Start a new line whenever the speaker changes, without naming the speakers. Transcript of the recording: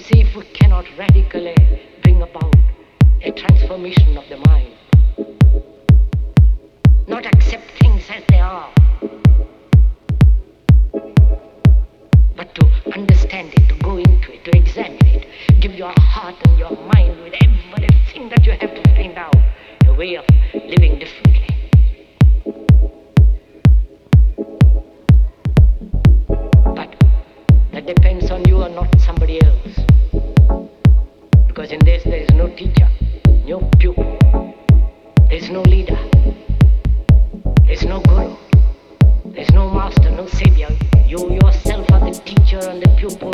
to see if we cannot radically bring about a transformation of the mind. Not accept things as they are, but to understand it, to go into it, to examine it. Give your heart and your mind with everything that you have to find out a way of living differently. But that depends on you and not somebody else. Because in this there is no teacher, no pupil, there is no leader, there is no guru, there is no master, no savior. You yourself are the teacher and the pupil,